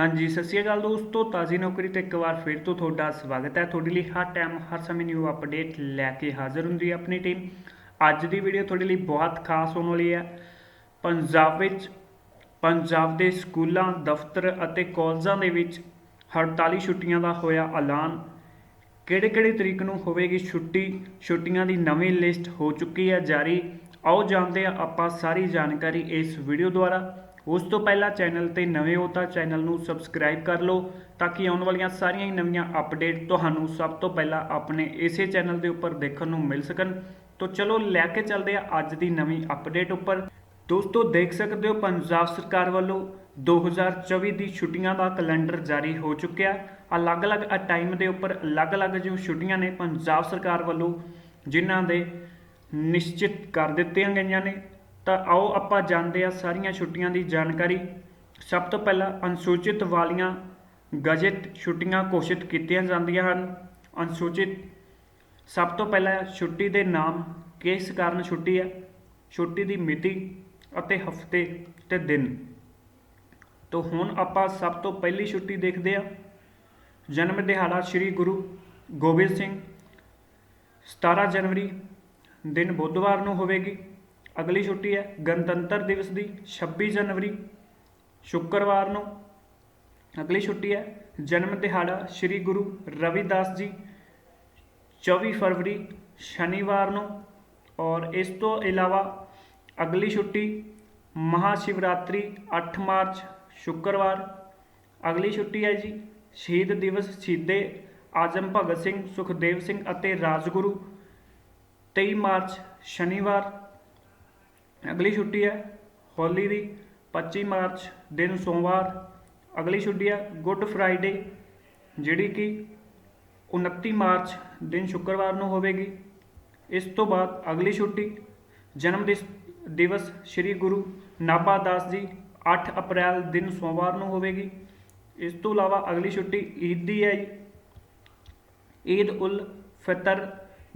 ਹਾਂਜੀ, ਸਤਿ ਸ਼੍ਰੀ ਅਕਾਲ ਦੋਸਤੋ, ਤਾਜ਼ੀ ਨੌਕਰੀ ਤੇ ਇੱਕ ਵਾਰ ਫਿਰ ਤੋਂ ਤੁਹਾਡਾ ਸਵਾਗਤ ਹੈ। ਤੁਹਾਡੇ ਲਈ ਹਰ ਟਾਈਮ ਹਰ ਸਮੇਂ ਨਿਊ ਅਪਡੇਟ ਲੈ ਕੇ ਹਾਜ਼ਰ ਹੁੰਦੀ ਹੈ ਆਪਣੀ ਟੀਮ ਅੱਜ ਦੀ ਵੀਡੀਓ ਤੁਹਾਡੇ ਲਈ ਬਹੁਤ ਖਾਸ ਹੋਣ ਵਾਲੀ ਹੈ। ਪੰਜਾਬ ਵਿੱਚ, ਪੰਜਾਬ ਦੇ ਸਕੂਲਾਂ, ਦਫ਼ਤਰ ਅਤੇ ਕਾਲਜਾਂ ਦੇ ਵਿੱਚ ਹੜਤਾਲੀ ਛੁੱਟੀਆਂ ਦਾ ਹੋਇਆ ਐਲਾਨ। ਕਿਹੜੇ ਕਿਹੜੇ ਤਰੀਕ ਨੂੰ ਹੋਵੇਗੀ ਛੁੱਟੀ? ਛੁੱਟੀਆਂ ਦੀ ਨਵੀਂ ਲਿਸਟ ਹੋ ਚੁੱਕੀ ਹੈ ਜਾਰੀ। ਆਓ ਜਾਣਦੇ ਹਾਂ ਆਪਾਂ ਸਾਰੀ ਜਾਣਕਾਰੀ ਇਸ ਵੀਡੀਓ ਦੁਆਰਾ। ਉਸ ਤੋਂ ਪਹਿਲਾਂ ਚੈਨਲ ਤੇ ਨਵੇਂ ਹੋ ਤਾਂ ਚੈਨਲ ਨੂੰ ਸਬਸਕ੍ਰਾਈਬ ਕਰ ਲਓ ਤਾਂ ਕਿ ਆਉਣ ਵਾਲੀਆਂ ਸਾਰੀਆਂ ਹੀ ਨਵੀਆਂ ਅਪਡੇਟ ਤੁਹਾਨੂੰ ਸਭ ਤੋਂ ਪਹਿਲਾਂ ਆਪਣੇ ਇਸੇ ਚੈਨਲ ਦੇ ਉੱਪਰ ਦੇਖਣ ਨੂੰ ਮਿਲ ਸਕਣ। ਤਾਂ ਚਲੋ ਲੈ ਕੇ ਚੱਲਦੇ ਆ ਅੱਜ ਦੀ ਨਵੀਂ ਅਪਡੇਟ ਉੱਪਰ। ਦੋਸਤੋ ਦੇਖ ਸਕਦੇ ਹੋ ਪੰਜਾਬ ਸਰਕਾਰ ਵੱਲੋਂ 2024 ਦੀ ਛੁੱਟੀਆਂ ਦਾ ਕੈਲੰਡਰ ਜਾਰੀ ਹੋ ਚੁੱਕਿਆ। ਅਲੱਗ-ਅਲੱਗ ਟਾਈਮ ਦੇ ਉੱਪਰ ਅਲੱਗ-ਅਲੱਗ ਜੋ ਛੁੱਟੀਆਂ ਨੇ, ਪੰਜਾਬ ਸਰਕਾਰ ਵੱਲੋਂ ਜਿਨ੍ਹਾਂ ਦੇ ਨਿਸ਼ਚਿਤ ਕਰ ਦਿੱਤੀਆਂ ਗਈਆਂ ਨੇ। ਤਾਂ ਆਓ ਆਪਾਂ ਜਾਣਦੇ ਹਾਂ ਸਾਰੀਆਂ ਛੁੱਟੀਆਂ ਦੀ ਜਾਣਕਾਰੀ। ਸਭ ਤੋਂ ਪਹਿਲਾਂ ਅਨੁਸੂਚਿਤ ਵਾਲੀਆਂ ਗਜਟ ਛੁੱਟੀਆਂ ਘੋਸ਼ਿਤ ਕੀਤੀਆਂ ਜਾਂਦੀਆਂ ਹਨ। ਅਨੁਸੂਚਿਤ, ਸਭ ਤੋਂ ਪਹਿਲਾਂ ਛੁੱਟੀ ਦੇ ਨਾਮ ਕਿਸ ਕਾਰਨ ਛੁੱਟੀ ਹੈ? ਛੁੱਟੀ ਦੀ ਮਿਤੀ ਅਤੇ ਹਫ਼ਤੇ ਤੇ ਦਿਨ। ਤੋਂ ਹੁਣ ਆਪਾਂ ਸਭ ਤੋਂ ਪਹਿਲੀ ਛੁੱਟੀ ਦੇਖਦੇ ਹਾਂ। ਜਨਮ ਦਿਹਾੜਾ ਸ੍ਰੀ ਗੁਰੂ ਗੋਬਿੰਦ ਸਿੰਘ। 17 ਜਨਵਰੀ, ਦਿਨ ਬੁੱਧਵਾਰ ਨੂੰ ਹੋਵੇਗੀ। ਅਗਲੀ ਛੁੱਟੀ ਹੈ ਗਣਤੰਤਰ ਦਿਵਸ ਦੀ 26 ਜਨਵਰੀ, ਸ਼ੁੱਕਰਵਾਰ ਨੂੰ। ਅਗਲੀ ਛੁੱਟੀ ਹੈ ਜਨਮ ਦਿਹਾੜਾ ਸ੍ਰੀ ਗੁਰੂ ਰਵਿਦਾਸ ਜੀ 24 ਫਰਵਰੀ, ਸ਼ਨੀਵਾਰ ਨੂੰ। ਔਰ ਇਸ ਤੋਂ ਇਲਾਵਾ ਅਗਲੀ ਛੁੱਟੀ ਮਹਾ ਸ਼ਿਵਰਾਤਰੀ 8 ਮਾਰਚ, ਸ਼ੁੱਕਰਵਾਰ। ਅਗਲੀ ਛੁੱਟੀ ਹੈ ਜੀ ਸ਼ਹੀਦ ਦਿਵਸ ਸ਼ਹੀਦੇ ਆਜ਼ਮ ਭਗਤ ਸਿੰਘ, ਸੁਖਦੇਵ ਸਿੰਘ ਅਤੇ ਰਾਜਗੁਰੂ। 23 ਮਾਰਚ, ਸ਼ਨੀਵਾਰ। ਅਗਲੀ ਛੁੱਟੀ ਹੈ ਹੋਲੀ ਦੀ 25 ਮਾਰਚ, ਦਿਨ ਸੋਮਵਾਰ। ਅਗਲੀ ਛੁੱਟੀ ਹੈ ਗੁੱਡ ਫਰਾਈਡੇ, ਜਿਹੜੀ ਕਿ 29 ਮਾਰਚ ਦਿਨ ਸ਼ੁੱਕਰਵਾਰ ਨੂੰ ਹੋਵੇਗੀ। ਇਸ ਤੋਂ ਬਾਅਦ ਅਗਲੀ ਛੁੱਟੀ, ਜਨਮ ਦਿਵਸ ਸ੍ਰੀ ਗੁਰੂ ਨਾਭਾ ਦਾਸ ਜੀ 8 ਅਪ੍ਰੈਲ ਦਿਨ ਸੋਮਵਾਰ ਨੂੰ ਹੋਵੇਗੀ। ਇਸ ਤੋਂ ਇਲਾਵਾ ਅਗਲੀ ਛੁੱਟੀ ਈਦ ਦੀ ਹੈ ਈਦ ਉਲ ਫਿਤਰ,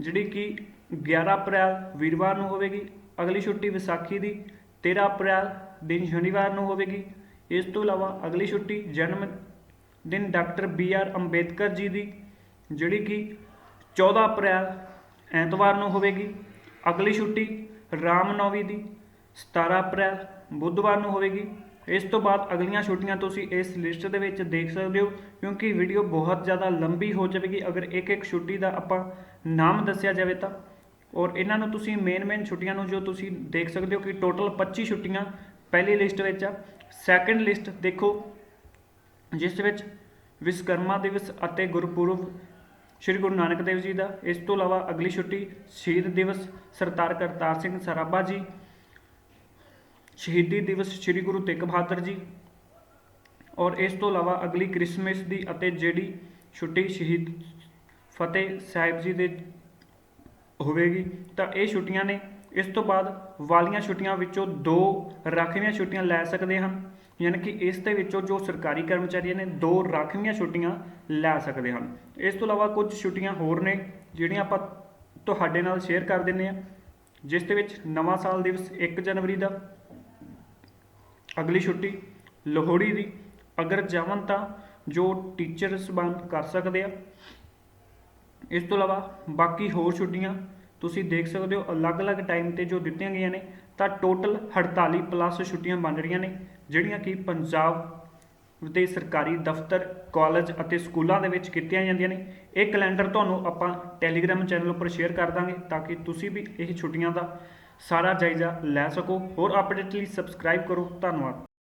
ਜਿਹੜੀ ਕਿ 11 ਅਪ੍ਰੈਲ ਵੀਰਵਾਰ ਨੂੰ ਹੋਵੇਗੀ। ਅਗਲੀ ਛੁੱਟੀ ਵਿਸਾਖੀ ਦੀ 13 ਅਪ੍ਰੈਲ ਦਿਨ ਸ਼ਨੀਵਾਰ ਨੂੰ ਹੋਵੇਗੀ। ਇਸ ਤੋਂ ਇਲਾਵਾ ਅਗਲੀ ਛੁੱਟੀ ਜਨਮ ਦਿਨ doctor B R Ambedkar ji ਦੀ, ਜਿਹੜੀ ਕਿ 14 ਅਪ੍ਰੈਲ ਐਤਵਾਰ ਨੂੰ ਹੋਵੇਗੀ। ਅਗਲੀ ਛੁੱਟੀ ਰਾਮਨੌਮੀ ਦੀ 17 ਅਪ੍ਰੈਲ ਬੁੱਧਵਾਰ ਨੂੰ ਹੋਵੇਗੀ। ਇਸ ਤੋਂ ਬਾਅਦ ਅਗਲੀਆਂ ਛੁੱਟੀਆਂ ਤੁਸੀਂ ਇਸ ਲਿਸਟ ਦੇ ਵਿੱਚ ਦੇਖ ਸਕਦੇ ਹੋ, ਕਿਉਂਕਿ ਵੀਡੀਓ ਬਹੁਤ ਜ਼ਿਆਦਾ ਲੰਬੀ ਹੋ ਜਾਵੇਗੀ। ਅਗਰ ਇੱਕ ਇੱਕ ਛੁੱਟੀ ਦਾ ਆਪਾਂ ਨਾਮ ਦੱਸਿਆ ਜਾਵੇ ਤਾਂ ਔਰ ਇਹਨਾਂ ਨੂੰ ਤੁਸੀਂ ਮੇਨ ਮੇਨ ਛੁੱਟੀਆਂ ਨੂੰ ਜੋ ਤੁਸੀਂ ਦੇਖ ਸਕਦੇ ਹੋ ਕਿ ਟੋਟਲ 25 ਛੁੱਟੀਆਂ ਪਹਿਲੀ ਲਿਸਟ ਵਿੱਚ ਆ। ਸੈਕੰਡ ਲਿਸਟ ਦੇਖੋ, ਜਿਸ ਵਿੱਚ ਵਿਸ਼ਕਰਮਾ ਦਿਵਸ ਅਤੇ ਗੁਰਪੁਰਬ ਸ਼੍ਰੀ ਗੁਰੂ ਨਾਨਕ ਦੇਵ ਜੀ ਦਾ। ਇਸ ਤੋਂ ਇਲਾਵਾ ਅਗਲੀ ਛੁੱਟੀ ਸ਼ਹੀਦ ਦਿਵਸ ਸਰਦਾਰ ਕਰਤਾਰ ਸਿੰਘ ਸਰਾਭਾ ਜੀ। ਸ਼ਹੀਦੀ ਦਿਵਸ ਸ਼੍ਰੀ ਗੁਰੂ ਤੇਗ ਬਹਾਦਰ ਜੀ। ਔਰ ਇਸ ਤੋਂ ਇਲਾਵਾ ਅਗਲੀ ਕ੍ਰਿਸਮਸ ਦੀ ਅਤੇ ਜਿਹੜੀ ਛੁੱਟੀ ਸ਼ਹੀਦ ਫਤਿਹ ਸਾਹਿਬ ਜੀ ਦੇ ਹੋਵੇਗੀ, ਤਾਂ ਇਹ ਛੁੱਟੀਆਂ ਨੇ। ਇਸ ਤੋਂ ਬਾਅਦ ਵਾਲੀਆਂ ਛੁੱਟੀਆਂ ਵਿੱਚੋਂ ਦੋ ਰਾਖਵੀਆਂ ਛੁੱਟੀਆਂ ਲੈ ਸਕਦੇ ਹਨ। ਯਾਨੀ ਕਿ ਇਸ ਦੇ ਵਿੱਚੋਂ ਜੋ ਸਰਕਾਰੀ ਕਰਮਚਾਰੀਆਂ ਨੇ, ਦੋ ਰਾਖਵੀਆਂ ਛੁੱਟੀਆਂ ਲੈ ਸਕਦੇ ਹਨ। ਇਸ ਤੋਂ ਇਲਾਵਾ ਕੁਝ ਛੁੱਟੀਆਂ ਹੋਰ ਨੇ, ਜਿਹੜੀਆਂ ਆਪਾਂ ਤੁਹਾਡੇ ਨਾਲ ਸ਼ੇਅਰ ਕਰ ਦਿੰਨੇ ਆ ਜਿਸ ਦੇ ਵਿੱਚ ਨਵਾਂ ਸਾਲ ਦਿਵਸ 1 ਜਨਵਰੀ ਦਾ, ਅਗਲੀ ਛੁੱਟੀ ਲੋਹੜੀ ਦੀ। ਅਗਰ ਜਾਵਨ ਤਾਂ ਜੋ ਟੀਚਰ ਸੰਬੰਧ ਕਰ ਸਕਦੇ ਆ। ਇਸ ਤੋਂ ਇਲਾਵਾ ਬਾਕੀ ਹੋਰ ਛੁੱਟੀਆਂ ਤੁਸੀਂ ਦੇਖ ਸਕਦੇ ਹੋ ਅਲੱਗ-ਅਲੱਗ ਟਾਈਮ ਤੇ ਜੋ ਦਿੱਤੀਆਂ ਗਈਆਂ ਨੇ, ਤਾਂ ਟੋਟਲ 48 ਪਲੱਸ ਛੁੱਟੀਆਂ ਬਣ ਰਹੀਆਂ ਨੇ, ਜਿਹੜੀਆਂ ਕਿ ਪੰਜਾਬ ਦੇ ਸਰਕਾਰੀ ਦਫ਼ਤਰ ਕਾਲਜ ਅਤੇ ਸਕੂਲਾਂ ਦੇ ਵਿੱਚ ਕੀਤੀਆਂ ਜਾਂਦੀਆਂ ਨੇ। ਇਹ ਕੈਲੰਡਰ ਤੁਹਾਨੂੰ ਆਪਾਂ ਟੈਲੀਗ੍ਰਾਮ ਚੈਨਲ ਉੱਪਰ ਸ਼ੇਅਰ ਕਰ ਦਾਂਗੇ ਤਾਂ ਕਿ ਤੁਸੀਂ ਵੀ ਇਹ ਛੁੱਟੀਆਂ ਦਾ ਸਾਰਾ ਜਾਇਜ਼ਾ ਲੈ ਸਕੋ। ਹੋਰ ਅਪਡੇਟ ਲਈ ਸਬਸਕ੍ਰਾਈਬ ਕਰੋ। ਧੰਨਵਾਦ।